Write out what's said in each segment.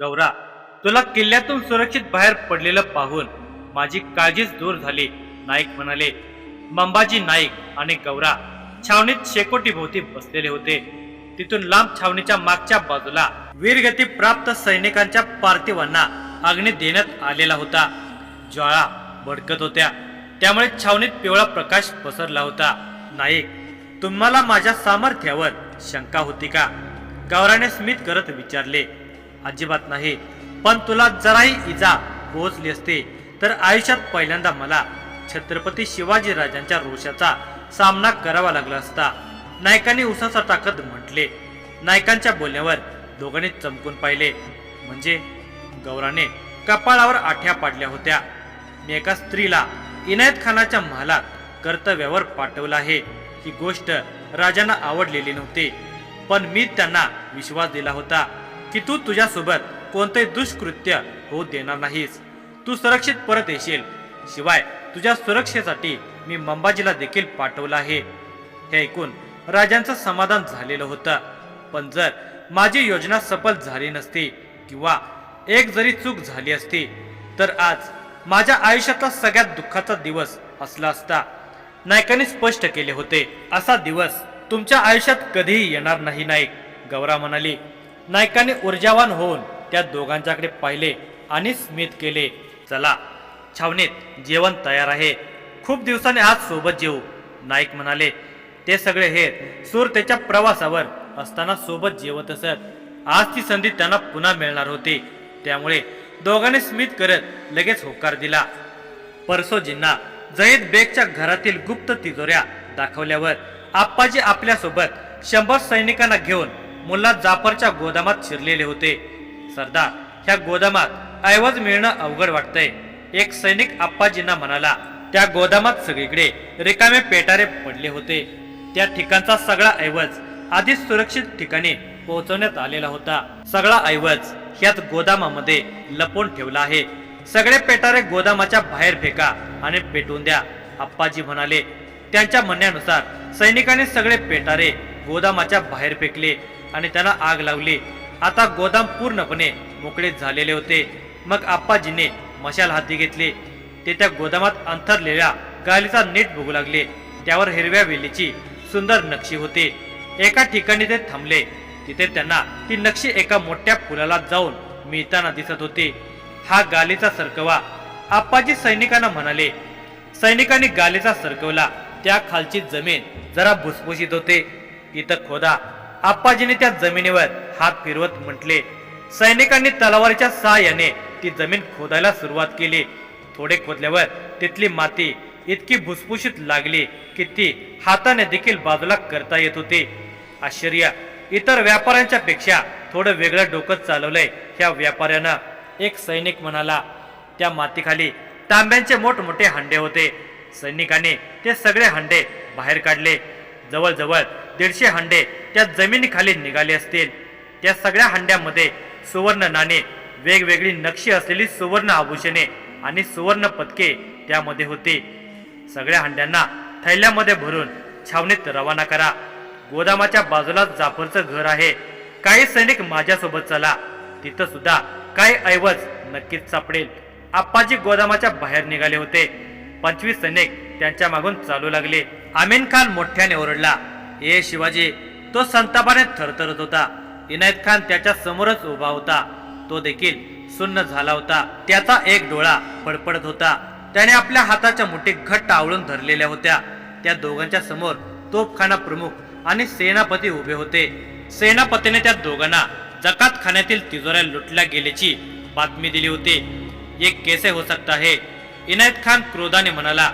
गौरा तुला किल्ल्यातून सुरक्षित बाहेर पडलेलं पाहून माझी काळजीच दूर झाली नाईक म्हणाले. मंबाजी नाईक आणि गौरा छावणीत शेकोटी भोवती बसलेले होते. तिथून लांब छावणीच्या मागच्या बाजूला वीरगती प्राप्त सैनिकांच्या पार्थिवांना अग्नी देण्यात आलेला होता. ज्वाळा भडकत होत्या. त्यामुळे छावणीत पिवळा प्रकाश पसरला होता. नाईक तुम्हाला माझ्या सामर्थ्यावर शंका होती का? गौराने स्मित करत विचारले. अजिबात नाही. पण तुला जराही इजा पोहोचली असते तर आयुष्यात पहिल्यांदा मला छत्रपती शिवाजी राजांच्या रोषाचा सामना करावा लागला असता. नायकांनी उसाचा टाकत म्हटले. नायकांच्या बोलण्यावर दोघांनी चमकून पाहिले. म्हणजे गौराने कपाळावर आठ्या पाडल्या होत्या. मी एका स्त्रीला इनायत खानाच्या महालात कर्तव्यावर पाठवलं आहे. ही गोष्ट राजांना आवडलेली नव्हती पण मी त्यांना विश्वास दिला होता. की तू तुझ्यासोबत कोणतंही दुष्कृत्य होऊ देणार नाहीस. तू सुरक्षित परत येशील. शिवाय तुझ्या सुरक्षेसाठी मी मंबाजीला देखील पाठवलं आहे. हे ऐकून राजांचं समाधान झालेलं होतं. पण जर माझी योजना सफल झाली नसती किंवा एक जरी चूक झाली असती तर आज माझ्या आयुष्यातला सगळ्यात दुःखाचा दिवस असला असता. नायकाने स्पष्ट केले होते असा दिवस तुमच्या आयुष्यात कधीही येणार नाही नाईक गौरा म्हणाली. नायकाने ऊर्जावान होऊन त्या दोघांच्याकडे पाहिले आणि स्मित केले चला छावणीत जेवण तयार आहे. खूप दिवसाने आज सोबत जेऊ. नाईक म्हणाले ते सगळे हे सूर त्याच्या प्रवासावर असताना सोबत जेवत असत. आज ती संधी त्यांना पुन्हा मिळणार होती. त्यामुळे दोघांनी स्मित करत लगेच होकार दिला. परसोजींना जहीद बेगच्या घरातील गुप्त तिजोऱ्या दाखवल्यावर आप्पाजी आपल्यासोबत शंभर सैनिकांना घेऊन मुल्ला जाफरच्या गोदामात शिरलेले होते. सरदार ह्या गोदामात ऐवज मिळणं अवघड वाटतंय. एक सैनिक आप्पाजींना म्हणाला त्या गोदामात सगळीकडे रिकामे पेटारे पडले होते. त्या ठिकाणचा सगळा ऐवज आधीच सुरक्षित ठिकाणी पोहोचवण्यात आलेला होता. सगळा ऐवज ह्यात गोदामामध्ये लपवून ठेवला आहे. सगळे पेटारे गोदामाच्या बाहेर फेका आणि पेटवून द्या आप्पाजी म्हणाले. त्यांच्या म्हणण्यानुसार सैनिकांनी सगळे पेटारे गोदामाच्या बाहेर फेकले. आणि त्यांना आग लावली आता गोदाम पूर्णपणे मोकळे झालेले होते. मग आप्पाजीने मशाल हाती घेतली. ते त्या गोदामात अंथरलेल्या गालीचा नीट बघू लागले. त्यावर हिरव्या वेलीची सुंदर नक्षी होती. एका ठिकाणी ते थांबले. तिथे त्यांना ती नक्षी एका मोठ्या फुलाला जाऊन मिळताना दिसत होती. हा गालीचा सरकवा आप्पाजी सैनिकांना म्हणाले. सैनिकांनी गालीचा सरकवला. त्या खालची जमीन जरा भुसभुशीत होते. तिथं खोदा आप्पाजीने त्या जमिनीवर हात फिरवत म्हटले सैनिकांनी तलवारीच्या सहाय्याने ती जमीन खोदायला सुरुवात केली. थोडे खोदल्यावर तिथली माती इतकी भुसभुशीत लागली की ती हाताने देखील बाजूला करता येत होती. आश्चर्य! इतर व्यापाऱ्यांच्या पेक्षा थोडं वेगळं डोकं चालवलंय ह्या व्यापाऱ्यानं. एक सैनिक म्हणाला त्या मातीखाली तांब्यांचे मोठमोठे हांडे होते. सैनिकांनी ते सगळे हंडे बाहेर काढले. जवळजवळ दीडशे हंडे त्या जमिनीखाली निघाले असतील. त्या सगळ्या हांड्यामध्ये सुवर्ण नाणे वेगवेगळी नक्षी असलेली सुवर्ण आभूषणे आणि सुवर्ण पदके त्यामध्ये होती. सगळ्या हांड्यांना थैल्यामध्ये भरून छावणीत रवाना करा. गोदामाच्या बाजूला जाफरचं घर आहे. काही सैनिक माझ्यासोबत चला. तिथं सुद्धा काही ऐवज नक्कीच सापडेल. आप्पाजी गोदामाच्या बाहेर निघाले होते. पंचवीस सैनिक त्यांच्या मागून चालू लागले. आमीन खान मोठ्याने ओरडला ए शिवाजी तो संतापाने थरथरत होता. इनायत खान त्याच्या समोरच उभा होता. तो देखील सुन्न झाला होता. त्याचा एक डोळा पडपडत होता. त्याने आपल्या हाताच्या मुठी घट्ट आवळून धरलेल्या होत्या. त्या दोघांच्या समोर तोफखाना प्रमुख आणि सेनापती उभे होते. सेनापतीने त्या दोघांना जकात खाण्यातील तिजोऱ्या लुटल्या गेल्याची बातमी दिली होती. ये कैसे हो सकता है इनायत खान क्रोधाने म्हणाला.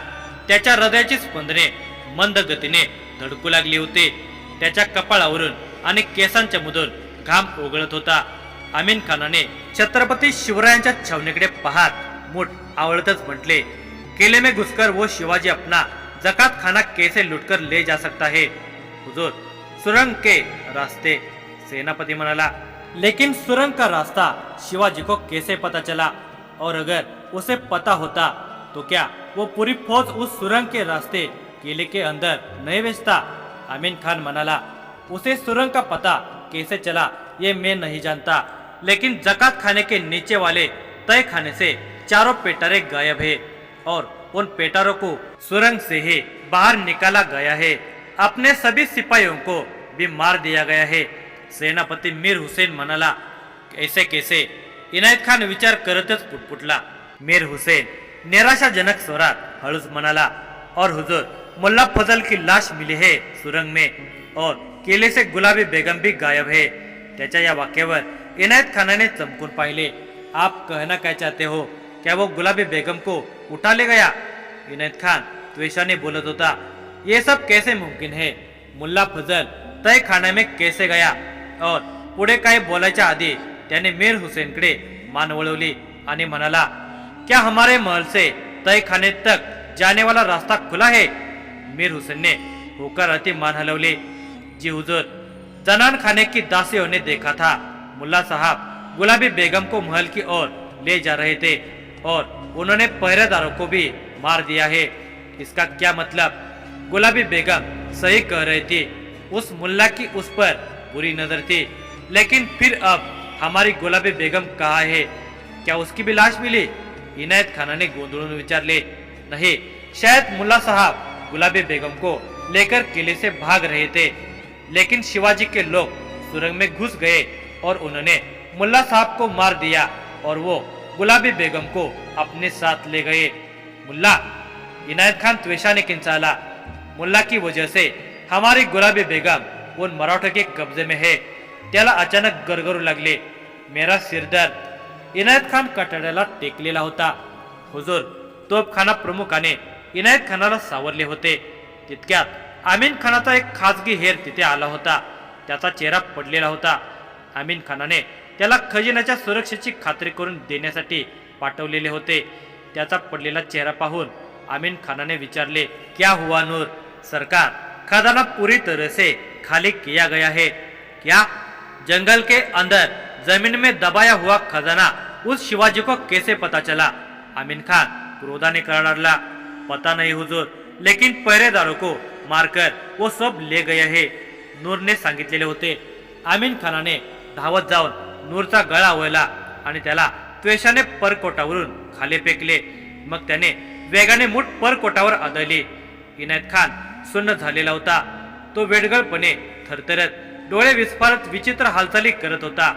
त्याच्या हृदयाची स्पंदने मंद गतीने धडकू लागली होती. त्याच्या कपाळावरून आणि केसांच्या मधून घाम ओघळत होता. अमीन खानाने छत्रपती शिवरायांच्या छावणीकडे पाहत मूठ आवडतच म्हटले केले में घुसकर वो शिवाजी अपना जकात खाना कैसे लुटकर ले जा सकता है? हुजूर सुरंग के रास्ते सेनापति म्हणाला लेकिन सुरंग का रास्ता शिवाजी को कैसे पता चला? और अगर उसे पता होता तो क्या वो पूरी फौज उस सुरंग के रास्ते किले के अंदर नहीं बेचता अमीन खान म्हणाला उसे सुरंग का पता? कैसे चला? ये मैं नहीं जानता। लेकिन जक़ात खाने के नीचे वाले तय खाने से चारों पेटारे गायब है और उन पेटारों को सुरंग से ही बाहर निकाला गया है। अपने सभी सिपाहियों को भी मार दिया गया है। सेनापती मीर हुसेन म्हणाला कैसे कैसे? इनायत खान विचार करतच पुटपुटला। मीर हुसेन निराशाजनक स्वरात हळूच म्हणाला और हुजूर मुल्ला फजल की लाश मिली है सुरंग में और केले से गुलाबी बेगम भी गायब है। त्याच्या या वाक्यावर इनायत खानाने चमकून पाहिले आप कहना क्या चाहते हो? क्या वो गुलाबी बेगम को उठा ले गया? इनायत खान द्वेषाने बोलत होता ये सब कैसे मुमकिन है? मुल्ला फजल तय खाना में कैसे गया? और पुढे काही बोलायच्या आधी त्याने मीर हुसेनकडे मान वळवली आणि म्हणाला क्या हमारे महल से तय खाने तक जाने वाला रास्ता खुला है? मीर हुसैन ने होकर अति मान हलवली। जी हुजूर, जनान खाने की दासियों ने देखा था। मुल्ला साहब गुलाबी बेगम को महल की ओर ले जा रहे थे और उन्होंने पहरेदारों को भी मार दिया है। इसका क्या मतलब? गुलाबी बेगम सही कह रही थी। उस मुल्ला की उस पर बुरी नज़र थी। लेकिन फिर अब हमारी गुलाबी बेगम कहा है? क्या उसकी भी लाश मिली? इनायत खाना ने गोंदड़ों विचार विचारले नहीं, शायद मुल्ला साहब गुलाबी बेगम को लेकर किले से भाग रहे थे। लेकिन शिवाजी के लोग सुरंग में घुस गए और उन्होंने मुल्ला साहब को मार दिया और वो गुलाबी बेगम को अपने साथ ले गए। मुल्ला, इनायत खान त्वेशा ने किंचाला। मुल्ला की वजह से हमारी गुलाबी बेगम उन मराठों के कब्जे में है। त्याला अचानक गरगरू लागले। मेरा सिरदर्द इनायत खान कटाड्याला टेकलेला होता। हुजूर तोफखाना प्रमुखाने इनायत खानाला सावरले होते. तितक्यात आमीन खानाचा एक खाजगी हेर तिथे आला होता. त्याचा चेहरा पडलेला होता. आमीन खानाने त्याला खजिन्याच्या सुरक्षेची खात्री करून देण्यासाठी पाठवलेले होते. त्याचा पडलेला चेहरा पाहून आमीन खानाने विचारले क्या हुआ नूर? सरकार खजाना पूरी तरह से खाली किया गया है. क्या जंगल के अंदर जमीन में दबाया हुआ खजाना उस शिवाजी को कैसे पता चला? आमीन खान क्रोधाने करारला पता नहीं हुजूर। लेकिन पहरेदारों को मारकर वो सब ले गए हे। नूरने सांगितलेले होते। आमीन खानाने धावत जाऊन नूरचा गळा वळला आणि त्याला त्वेषाने परकोटावरून खाली फेकले. मग त्याने वेगाने मूठ परकोटावर आदळली. इनायत खान सुन्न झालेला होता. तो वेडगळपणे थरथरत डोळे विस्फारत विचित्र हालचाली करत होता.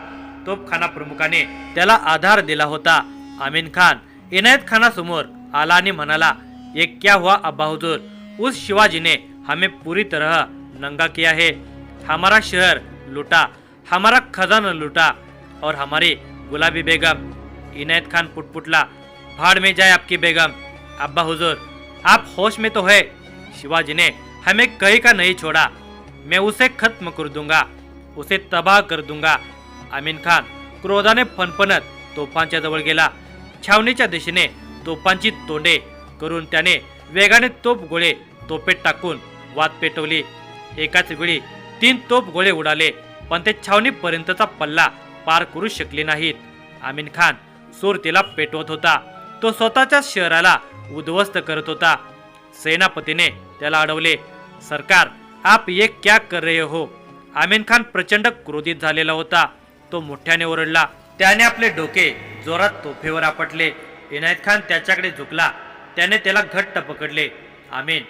तोफखाना प्रमुखाने त्याला आधार दिला होता. आमीन खान इनायत खानासमोर आला आणि म्हणाला ये क्या हुआ अब्बा हुजूर उस शिवाजी ने हमें पूरी तरह नंगा किया है। हमारा शहर लूटा हमारा खजाना लूटा और हमारी गुलाबी बेगम इनायत खान पुटपुटला भाड़ में जाए आपकी बेगम। अब्बा हुजूर आप होश में तो है। शिवाजी ने हमें कहीं का नहीं छोड़ा। मैं उसे खत्म कर दूंगा उसे तबाह कर दूंगा। अमीन खान क्रोधाने फनफनत तोफांच्या जवळ गेला। छावणीच्या दिशेने तोफांची तोंडे करून त्याने वेगाने तोप गोळे तोपेत टाकून वाद पेटवली. एकाच वेळी तीन तोप गोळे उडाले पण ते छावणीपर्यंतचा पल्ला पार करू शकले नाहीत. आमीन खान सुरतीला पेटवत होता. तो स्वतःच्या शहराला उद्ध्वस्त करत होता. सेनापतीने त्याला अडवले सरकार आप ये क्या कर रहे हो? आमीन खान प्रचंड क्रोधित झालेला होता. तो मोठ्याने ओरडला त्याने आपले डोके जोरात तोफेवर आपटले. इनायत खान त्याच्याकडे झुकला. त्याने त्याला घट्ट पकडले. आमीन.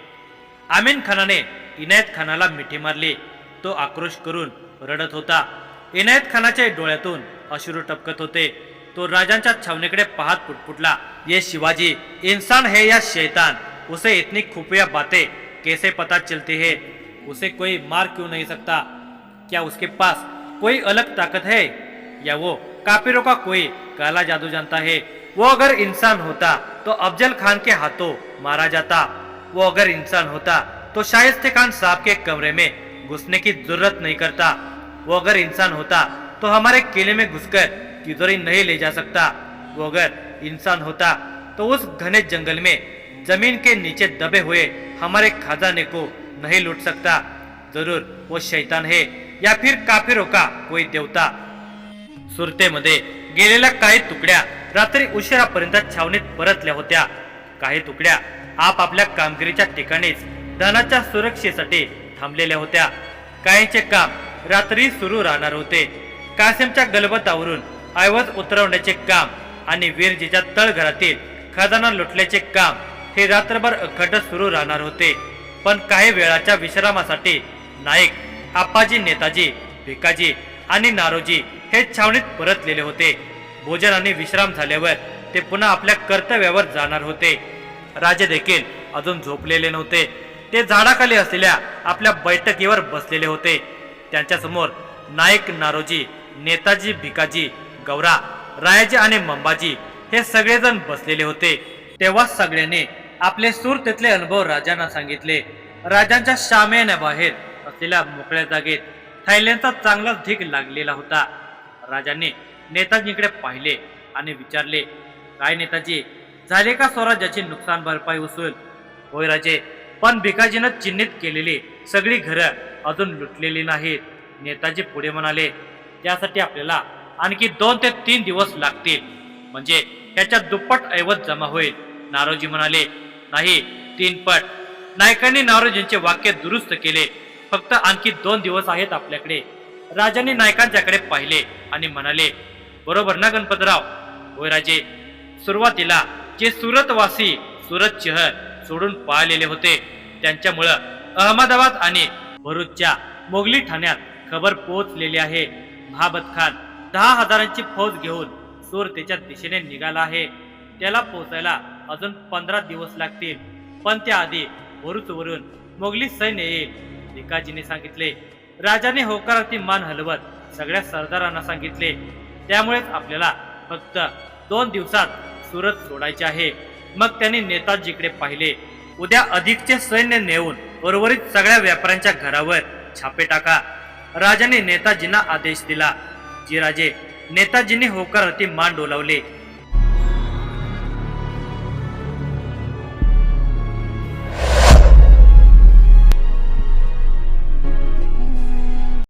आमीन खानाने इनायत खानाला मिठी मारली. तो आक्रोश करून रडत होता. इनायत खानाच्या डोळ्यातून अश्रू टपकत होते. तो राजांच्या छावणीकडे पाहत पुटपुटला ये शिवाजी इंसान है या शैतान? उसे इतनी खुफिया बातें कैसे पता चलती है? उसे कोई मार क्यों नहीं सकता? क्या उसके पास कोई अलग ताकत है? या वो काफिरों का कोई काला जादू जानता है? वो अगर इंसान होता तो अफजल खान के हाथों मारा जाता। वो अगर इंसान होता तो शाइस्ते खान साहब के कमरे में घुसने की जरूरत नहीं करता। वो अगर इंसान होता तो हमारे किले में घुसकर तिजोरी नहीं ले जा सकता। वो अगर इंसान होता तो उस घने जंगल में जमीन के नीचे दबे हुए हमारे खजाने को नहीं लूट सकता। जरूर वो शैतान है या फिर काफिरों का कोई देवता। सुरतेमध्ये गेलेल्या काही तुकड्या रात्री उशिरापर्यंत छावणीत परतल्या होत्या. काही तुकड्या आपापल्या कामगिरीच्या ठिकाणीच धनाच्या सुरक्षेसाठी थांबलेल्या होत्या. काहींचे काम रात्री सुरू राहणार होते. कासिमच्या गलबतावरून ऐवज उतरवण्याचे काम आणि वीरजीच्या तळघरातील खजाना लुटल्याचे काम हे रात्रभर अखंड सुरू राहणार होते. पण काही वेळाच्या विश्रामासाठी नाईक आप्पाजी नेताजी भिकाजी आणि नारोजी हे छावणीत परतलेले होते. भोजन आणि विश्राम झाल्यावर ते पुन्हा आपल्या कर्तव्यावर जाणार होते. राजे देखील अजून झोपलेले नव्हते. ते झाडाखाली असलेल्या आपल्या बैठकीवर बसलेले होते. त्यांच्यासमोर नाईक नारोजी नेताजी भिकाजी गौरा रायाजी आणि मंबाजी हे सगळेजण बसलेले होते. तेव्हा सगळ्यांनी आपले सूर तिथले अनुभव राजांना सांगितले. राजांच्या शामेण्याबाहेर असलेल्या मोकळ्या जागेत थायलंडचा चांगलाच ढीक लागलेला होता. राजांनी नेताजींकडे पाहिले आणि विचारले काय नेताजी झाले का स्वराज्याची नुकसान भरपाई वसूल होय राजे पण भिकाजीनं चिन्हित केलेली सगळी घरं अजून लुटलेली नाहीत. नेताजी पुढे म्हणाले त्यासाठी आपल्याला आणखी दोन ते तीन दिवस लागतील म्हणजे त्याच्या दुप्पट ऐवज जमा होईल. नारोजी म्हणाले नाही तीन पट. नायकांनी नारोजींचे वाक्य दुरुस्त केले फक्त आणखी दोन दिवस आहेत आपल्याकडे राजांनी नायकांच्याकडे पाहिले आणि म्हणाले बरोबर ना गणपतराव? होय राजे. सुरुवातीला जे सुरतवासी सुरत शहर सोडून पाळलेले होते त्यांच्यामुळं अहमदाबाद आणि भरूचच्या मोगली ठाण्यात खबर पोहोचलेली आहे. महाबत खान दहा हजारांची फौज घेऊन सूर त्याच्या दिशेने निघाला आहे. त्याला पोहोचायला अजून पंधरा दिवस लागतील. पण त्याआधी भरूचवरून मोगली सैन्य येईल भिकाजीने सांगितले. राजाने होकारार्थी मान हलवत सगळ्या सरदारांना सांगितले. त्यामुळेच आपल्याला फक्त दोन दिवसात सुरत सोडायचे आहे. मग त्यांनी नेताजीकडे पाहिले. उद्या अधिकचे सैन्य नेऊन उर्वरित सगळ्या व्यापाऱ्यांच्या घरावर छापे टाका. राजाने नेताजींना आदेश दिला. जी राजे नेताजींनी होकारार्थी मान डोलावले.